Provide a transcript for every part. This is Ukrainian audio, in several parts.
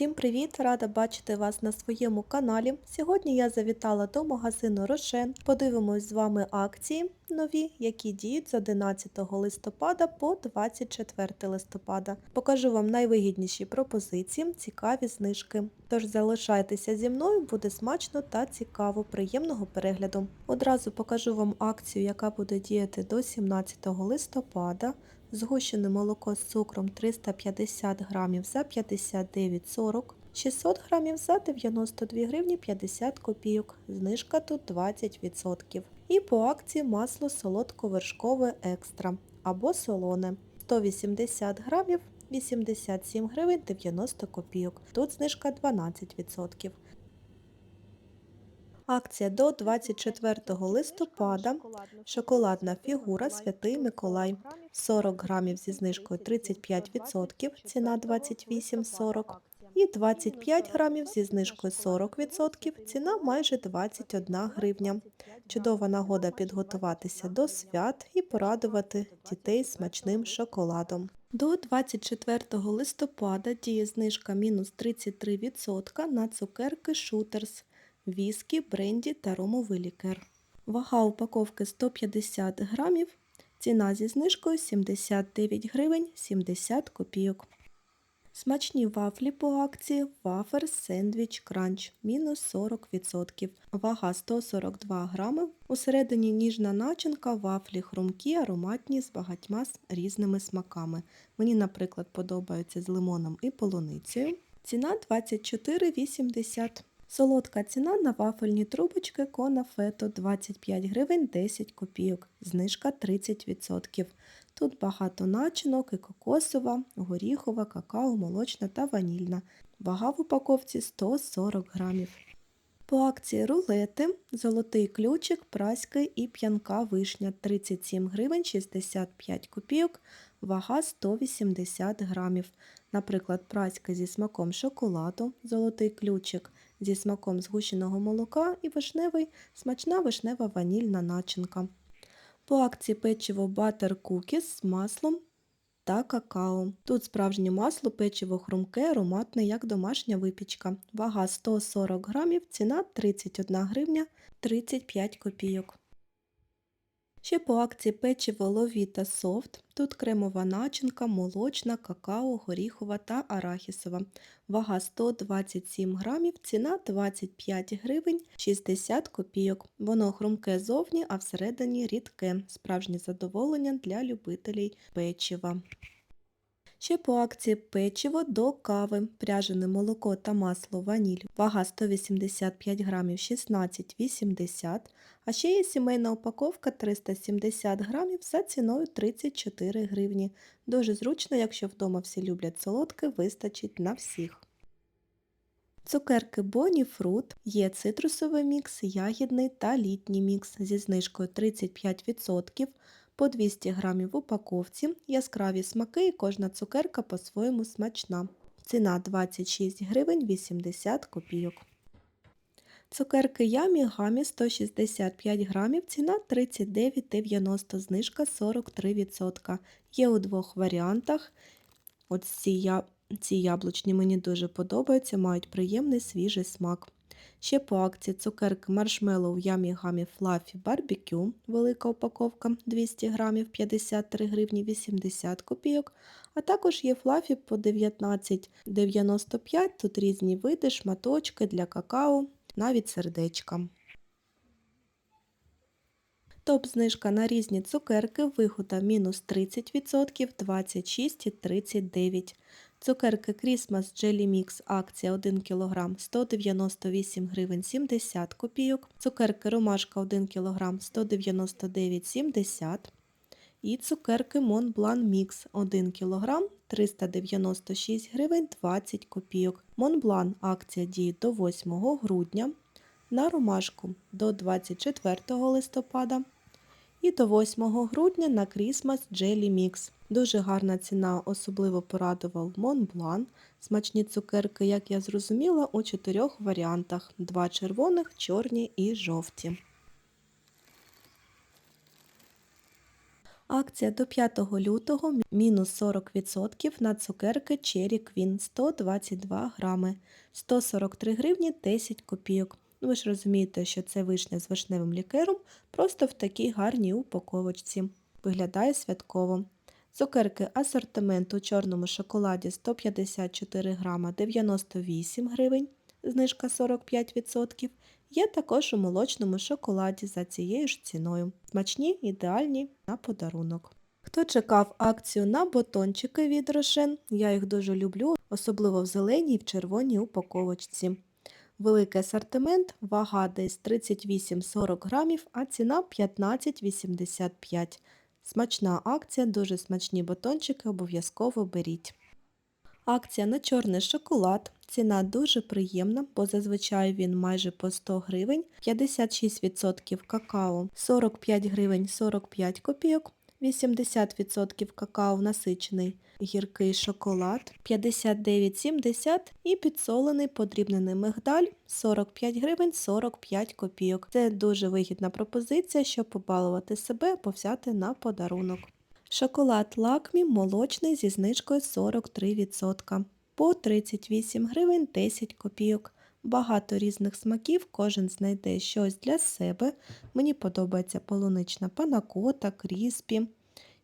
Всім привіт! Рада бачити вас на своєму каналі. Сьогодні я завітала до магазину Рошен. Подивимось з вами акції нові, які діють з 11 листопада по 24 листопада. Покажу вам найвигідніші пропозиції, цікаві знижки. Тож залишайтеся зі мною, буде смачно та цікаво. Приємного перегляду. Одразу покажу вам акцію, яка буде діяти до 17 листопада. Згущене молоко з цукром 350 грамів за 59,40, 600 грамів за 92 гривні 50 копійок, знижка тут 20%. І по акції масло солодковершкове екстра або солоне 180 грамів 87 гривень 90 копійок, тут знижка 12%. Акція до 24 листопада. Шоколадна фігура Святий Миколай 40 грамів зі знижкою 35%, ціна 28,40. І 25 грамів зі знижкою 40%, ціна майже 21 гривня. Чудова нагода підготуватися до свят і порадувати дітей смачним шоколадом. До 24 листопада діє знижка мінус 33% на цукерки Шутерс, віскі, бренді та ромовий лікер. Вага упаковки 150 грамів, ціна зі знижкою 79 гривень 70 копійок. Смачні вафлі по акції Вафер Сендвіч Кранч мінус 40%. Вага 142 грами. Усередині ніжна начинка, вафлі хрумкі, ароматні з багатьма різними смаками. Мені, наприклад, подобаються з лимоном і полуницею. Ціна 24,80. Солодка ціна на вафельні трубочки Конафето 25 гривень 10 копійок, знижка 30%. Тут багато начинок і кокосова, горіхова, какао, молочна та ванільна. Вага в упаковці 140 грамів. По акції рулети, золотий ключик, праський і п'янка вишня 37 гривень 65 копійок, вага 180 грамів. Наприклад, праська зі смаком шоколаду, золотий ключик зі смаком згущеного молока і вишневий, смачна вишнева ванільна начинка. По акції печиво Butter Cookies з маслом та какао. Тут справжнє масло, печиво хрумке, ароматне, як домашня випічка. Вага 140 грамів, ціна 31 гривня 35 копійок. Ще по акції печиво Ловіта Софт. Тут кремова начинка, молочна, какао, горіхова та арахісова. Вага 127 грамів, ціна 25 гривень 60 копійок. Воно хрумке зовні, а всередині рідке. Справжнє задоволення для любителів печива. Ще по акції печиво до кави, пряжене молоко та масло ваніль. Вага 185 грамів 16,80. А ще є сімейна упаковка 370 грамів за ціною 34 гривні. Дуже зручно, якщо вдома всі люблять солодке, вистачить на всіх. Цукерки Bonnie Fruit є цитрусовий мікс, ягідний та літній мікс зі знижкою 35% по 200 грамів в упаковці, яскраві смаки і кожна цукерка по-своєму смачна. Ціна 26 гривень 80 копійок. Цукерки Ямі Гамі 165 грамів, ціна 39,90, знижка 43%. Є у двох варіантах. От ці, я... ці яблучні мені дуже подобаються, мають приємний свіжий смак. Ще по акції цукерки маршмеллоу Ямі Гамі Флафі Барбекю, велика упаковка 200 грамів 53 гривні 80 копійок, а також є флафі по 19,95, тут різні види, шматочки для какао, навіть сердечка. Топ-знижка на різні цукерки вигода мінус 30%, 26 і 39. Цукерки Christmas Jelly Mix акція 1 кг 198 гривень 70 копійок. Цукерки Ромашка 1 кг 199,70 і цукерки Blanc Mix 1 кг 396 гривень 20 копійок. Blanc акція діє до 8 грудня, на ромашку до 24 листопада і до 8 грудня на Christmas Jelly Mix. Дуже гарна ціна, особливо порадував Blanc. Смачні цукерки, як я зрозуміла, у чотирьох варіантах: два червоних, чорні і жовті. Акція до 5 лютого мінус 40% на цукерки Cherry Queen 122 грами, 143 гривні 10 копійок. Ну, ви ж розумієте, що це вишня з вишневим лікером, просто в такій гарній упаковочці. Виглядає святково. Цукерки асортимент у чорному шоколаді 154 грама 98 гривень, знижка 45%. Є також у молочному шоколаді за цією ж ціною. Смачні, ідеальні на подарунок. Хто чекав акцію на батончики від Рошен, я їх дуже люблю, особливо в зеленій і в червоній упаковочці. Великий асортимент, вага десь 38-40 грамів, а ціна 15,85. Смачна акція, дуже смачні батончики, обов'язково беріть. Акція на чорний шоколад. Ціна дуже приємна, бо зазвичай він майже по 100 гривень, 56% какао, 45 гривень 45 копійок, 80% какао насичений, гіркий шоколад 59,70 і підсолений подрібнений мигдаль 45 гривень 45 копійок. Це дуже вигідна пропозиція, щоб побалувати себе або взяти на подарунок. Шоколад лакмі молочний зі знижкою 43%. По 38 гривень 10 копійок. Багато різних смаків, кожен знайде щось для себе. Мені подобається полунична панакота, кріспі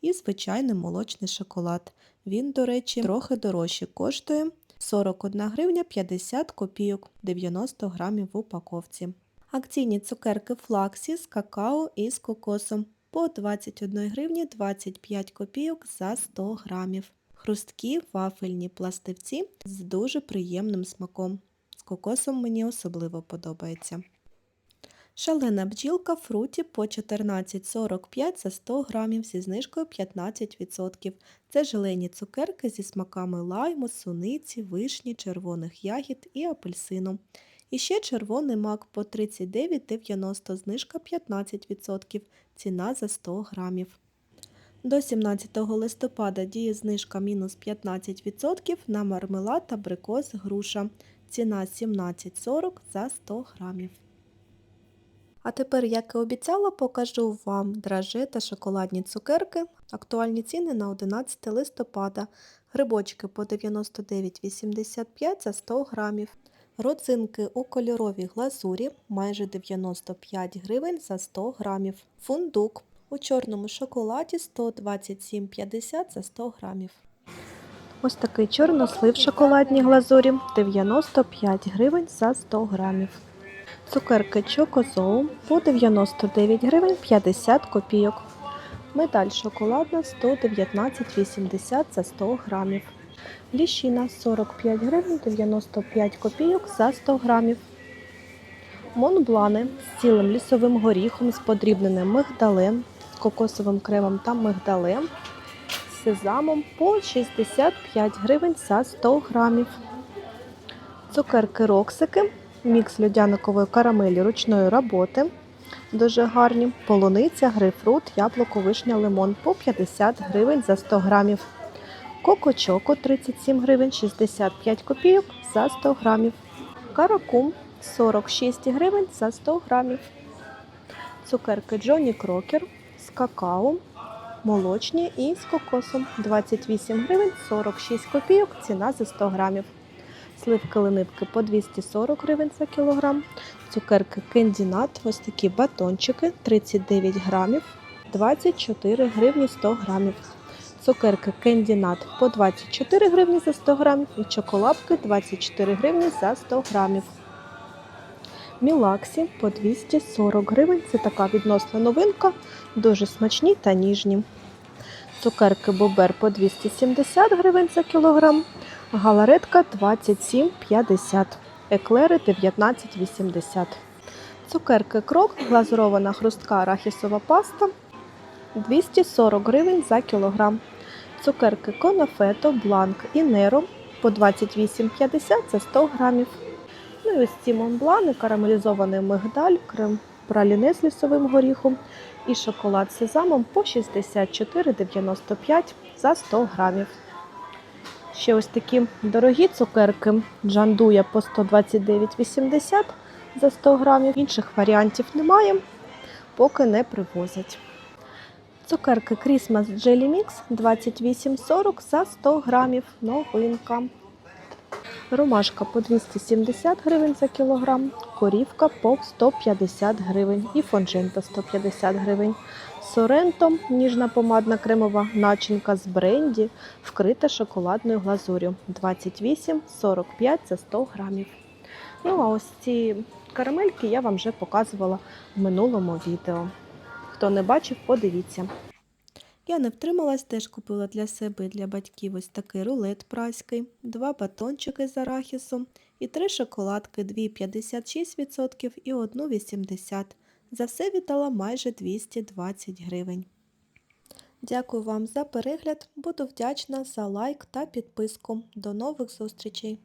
і звичайний молочний шоколад. Він, до речі, трохи дорожче коштує 41 гривня 50 копійок 90 грамів в упаковці. Акційні цукерки флаксі з какао і з кокосом по 21 гривні 25 копійок за 100 грамів. Хрусткі вафельні пластивці з дуже приємним смаком. З кокосом мені особливо подобається. Шалена бджілка фруті по 14,45 за 100 грамів зі знижкою 15%. Це желені цукерки зі смаками лайму, суниці, вишні, червоних ягід і апельсину. І ще червоний мак по 39,90, знижка 15%, ціна за 100 грамів. До 17 листопада діє знижка мінус 15% на мармелад та абрикос груша. Ціна 17,40 за 100 грамів. А тепер, як і обіцяла, покажу вам драже та шоколадні цукерки. Актуальні ціни на 11 листопада. Грибочки по 99,85 за 100 грамів. Родзинки у кольоровій глазурі майже 95 гривень за 100 грамів. Фундук у чорному шоколаді 127,50 за 100 грамів. Ось такий чорнослив в шоколадній глазурі 95 гривень за 100 грамів. Цукерки Чокозоу по 99 гривень 50 копійок. Медаль шоколадна 119,80 за 100 грамів. Ліщина 45 гривень 95 копійок за 100 грамів. Монблани з цілим лісовим горіхом з подрібненим мигдалем, кокосовим кремом та мигдалем, сезамом по 65 гривень за 100 грамів. Цукерки Роксики, мікс льодяникової карамелі ручної роботи. Дуже гарні. Полуниця, грейпфрут, яблуко, вишня, лимон по 50 гривень за 100 грамів. Коко-чоко 37 гривень 65 копійок за 100 грамів. Каракум 46 гривень за 100 грамів. Цукерки Джонні Крокер з какао, молочні і з кокосом 28 гривень 46 копійок, ціна за 100 грамів. Сливки ленивки по 240 гривень за кілограм. Цукерки кендінат, ось такі батончики 39 грамів, 24 гривні 100 грамів. Цукерки кендінат по 24 гривні за 100 грамів і чоколапки 24 гривні за 100 грамів. Мілаксі по 240 гривень. Це така відносна новинка, дуже смачні та ніжні. Цукерки Бобер по 270 гривень за кілограм, галаретка 27,50, еклери 19,80. Цукерки Крок, глазурована хрустка арахісова паста 240 гривень за кілограм. Цукерки Конофето, Бланк і Неро по 28,50 за 100 грамів. Ну і ось ці монблани, карамелізований мигдаль, крем праліне з лісовим горіхом і шоколад з сезамом по 64,95 за 100 грамів. Ще ось такі дорогі цукерки джандуя по 129,80 за 100 грамів. Інших варіантів немає, поки не привозять. Цукерки Christmas Jelly Mix 28,40 за 100 грамів. Новинка. Ромашка по 270 гривень за кілограм, корівка по 150 гривень і фонжинта 150 гривень. Соренто ніжна помадна кремова начинка з бренді, вкрита шоколадною глазур'ю 28,45 за 100 грамів. Ну а ось ці карамельки я вам вже показувала в минулому відео. Хто не бачив, подивіться. Я не втрималась, теж купила для себе і для батьків ось такий рулет праський, два батончики з арахісом і три шоколадки, дві 56% і одну 80%. За все віддала майже 220 гривень. Дякую вам за перегляд. Буду вдячна за лайк та підписку. До нових зустрічей!